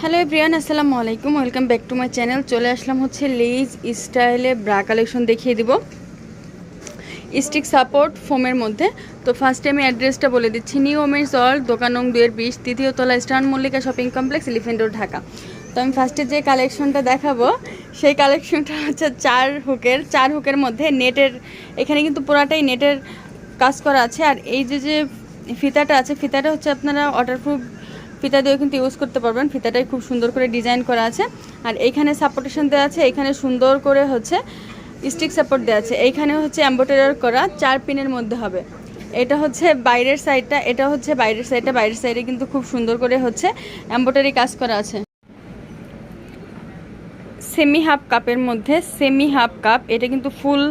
Hello everyone আসসালামু আলাইকুম। Welcome back to my channel চলে আসলাম হচ্ছে লেজ স্টাইলে ব্রা কালেকশন দেখিয়ে দিব। স্টিক সাপোর্ট ফোমের মধ্যে। তো ফার্স্টে আমি অ্যাড্রেসটা বলে দিচ্ছি। নিউ ওমেন্স অল দোকান দুয়ের বিশ, তৃতীয় তলা Eastern Mallika shopping complex Elephant Road Dhaka তো আমি ফার্স্টে যে কালেকশনটা দেখাবো, সেই কালেকশনটা হচ্ছে চার হুকের চার হুকের মধ্যে নেটের, এখানে কিন্তু পুরাটাই নেটের কাজ করা আছে। আর এই যে যে ফিতাটা আছে, ফিতাটা হচ্ছে আপনারা ওয়াটারপ্রুফ ফিতা দিয়েও কিন্তু ইউজ করতে পারবেন। ফিতাটাই খুব সুন্দর করে ডিজাইন করা আছে। আর এইখানে সাপোর্টেশন দেওয়া আছে এখানে সুন্দর করে হচ্ছে স্টিক সাপোর্ট দেওয়া আছে। এইখানে হচ্ছে অ্যাম্বোটার করা চার পিনের মধ্যে হবে। এটা হচ্ছে বাইরের সাইডটা এটা হচ্ছে বাইরের সাইডটা বাইরের সাইডে কিন্তু খুব সুন্দর করে হচ্ছে এম্বোটারি কাজ করা আছে। সেমি হাফ কাপের মধ্যে সেমি হাফ কাপ এটা কিন্তু ফুল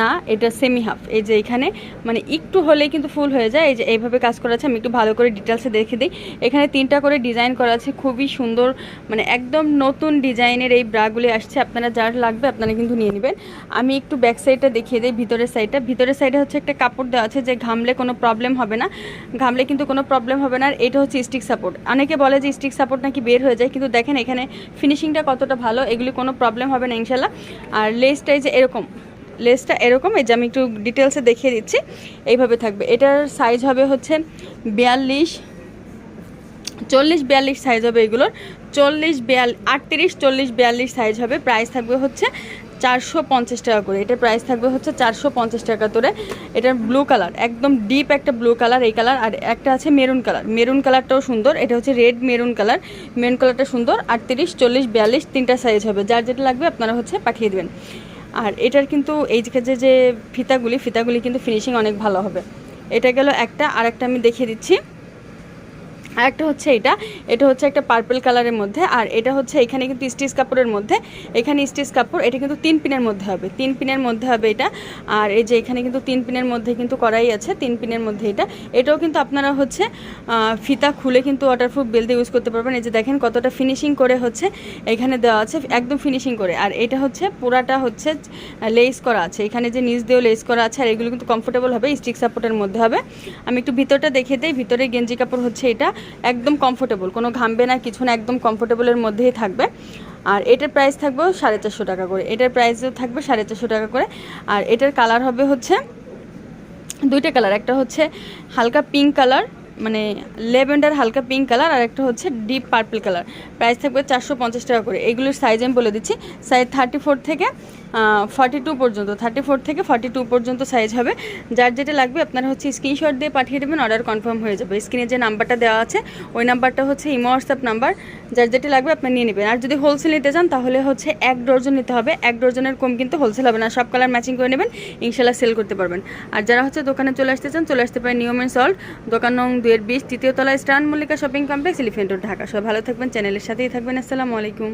না, এটা সেমি হাফ এই যে এখানে মানে একটু হলেই কিন্তু ফুল হয়ে যায়। এই যে এইভাবে কাজ করা আছে, আমি একটু ভালো করে ডিটেলসে দেখে দিই। এখানে তিনটা করে ডিজাইন করা আছে, খুবই সুন্দর মানে একদম নতুন ডিজাইনের এই ব্রাগুলি আসছে। আপনারা যার লাগবে, আপনারা কিন্তু নিয়ে নেবেন। আমি একটু ব্যাক সাইডটা দেখিয়ে দিই, ভিতরের সাইডটা ভিতরের সাইডে হচ্ছে একটা কাপড় দেওয়া আছে যে ঘামলে কোনো প্রবলেম হবে না। ঘামলে কিন্তু কোনো প্রবলেম হবে না। আর এটা হচ্ছে স্টিক সাপোর্ট অনেকে বলে যে স্টিক সাপোর্ট নাকি বের হয়ে যায়, কিন্তু দেখেন এখানে ফিনিশিংটা কতটা ভালো, এগুলি কোনো প্রবলেম হবে না ইনশাল্লাহ আর লেসটা এই যে এরকম। লেসটা এরকম, এই যে আমি একটু ডিটেলসে দেখিয়ে দিচ্ছি, এইভাবে থাকবে। এটার সাইজ হবে হচ্ছে বিয়াল্লিশ, চল্লিশ বিয়াল্লিশ সাইজ হবে এগুলোর। চল্লিশ বিয়াল, আটত্রিশ, চল্লিশ বিয়াল্লিশ সাইজ হবে। প্রাইস থাকবে হচ্ছে চারশো পঞ্চাশ টাকা করে। এটার প্রাইস থাকবে হচ্ছে চারশো পঞ্চাশ টাকা করে। এটার ব্লু কালার একদম ডিপ একটা ব্লু কালার এই কালার আর একটা আছে মেরুন কালার মেরুন কালারটাও সুন্দর। এটা হচ্ছে রেড মেরুন কালার মেরুন কালারটা সুন্দর। আটত্রিশ, চল্লিশ বিয়াল্লিশ তিনটা সাইজ হবে। যার যেটা লাগবে আপনারা হচ্ছে পাঠিয়ে দেবেন। আর এটার কিন্তু এই যে যে ফিতাগুলি ফিতাগুলি কিন্তু ফিনিশিং অনেক ভালো হবে। এটা গেল একটা আর একটা আমি দেখিয়ে দিচ্ছি। আর একটা হচ্ছে এটা এটা হচ্ছে একটা পার্পল কালারের মধ্যে, আর এটা হচ্ছে এখানে কিন্তু স্টিচ কাপড়ের মধ্যে, এখানে স্টিচ কাপড়, এটা কিন্তু তিন পিনের মধ্যে হবে, তিন পিনের মধ্যে হবে এটা, আর এই যে এখানে কিন্তু তিন পিনের মধ্যে কিন্তু করাই আছে, তিন পিনের মধ্যে এটা, এটাও কিন্তু আপনারা হচ্ছে ফিতা খুলে কিন্তু ওয়াটারপ্রুফ বেলতে ইউজ করতে পারবেন, এই যে দেখেন কতটা ফিনিশিং করে হচ্ছে, এখানে দেওয়া আছে, একদম ফিনিশিং করে, আর এটা হচ্ছে পুরাটা হচ্ছে লেস করা আছে, এখানে যে নিচ দিয়েও লেস করা আছে, আর এগুলো কিন্তু কমফোর্টেবল হবে স্টিক সাপোর্টের মধ্যে হবে, আমি একটু ভিতরটা দেখিয়ে দিই, ভিতরে গেঞ্জি কাপড় হচ্ছে এটা একদম কমফোর্টেবল কোনো ঘামবে না, কিছু না, একদম কমফোর্টেবলের মধ্যেই থাকবে। আর এটার প্রাইস থাকবে সাড়ে চারশো টাকা করে। এটার প্রাইসও থাকবে সাড়ে চারশো টাকা করে। আর এটার কালার হবে হচ্ছে, দুইটা কালার একটা হচ্ছে হালকা পিঙ্ক কালার মানে লেভেন্ডার হালকা পিঙ্ক কালার আর একটা হচ্ছে ডিপ পার্পল কালার প্রাইস থাকবে চারশো পঞ্চাশ টাকা করে। এগুলোর সাইজ আমি বলে দিচ্ছি। সাইজ থার্টি ফোর থেকে ফর্টি টু পর্যন্ত। থার্টি ফোর থেকে ফর্টি টু পর্যন্ত সাইজ হবে। যার যেটা লাগবে আপনারা হচ্ছে স্ক্রিনশট দিয়ে পাঠিয়ে দেবেন অর্ডার কনফার্ম হয়ে যাবে। স্ক্রিনে যে নাম্বারটা দেওয়া আছে, ওই নাম্বারটা হচ্ছে ইমো হোয়াটসঅ্যাপ নাম্বার যার যেটা লাগবে আপনি নিয়ে নেবেন। আর যদি হোলসেল নিতে চান, তাহলে হচ্ছে এক ডর্জন নিতে হবে। এক ডর্জনের কম কিন্তু হোলসেল হবে না। সব কালার ম্যাচিং করে নেবেন ইনশাল্লাহ সেল করতে পারবেন। আর যারা হচ্ছে দোকানে চলে আসতে চান, চলে আসতে পারেন নিয়মের সল্ট দোকান নং দুয়ের বিশ তৃতীয় তলায় Eastern Mallika shopping complex Elephant Dhaka. সব ভালো থাকবেন, চ্যানেলের সাথেই থাকবেন। আসসালামু আলাইকুম।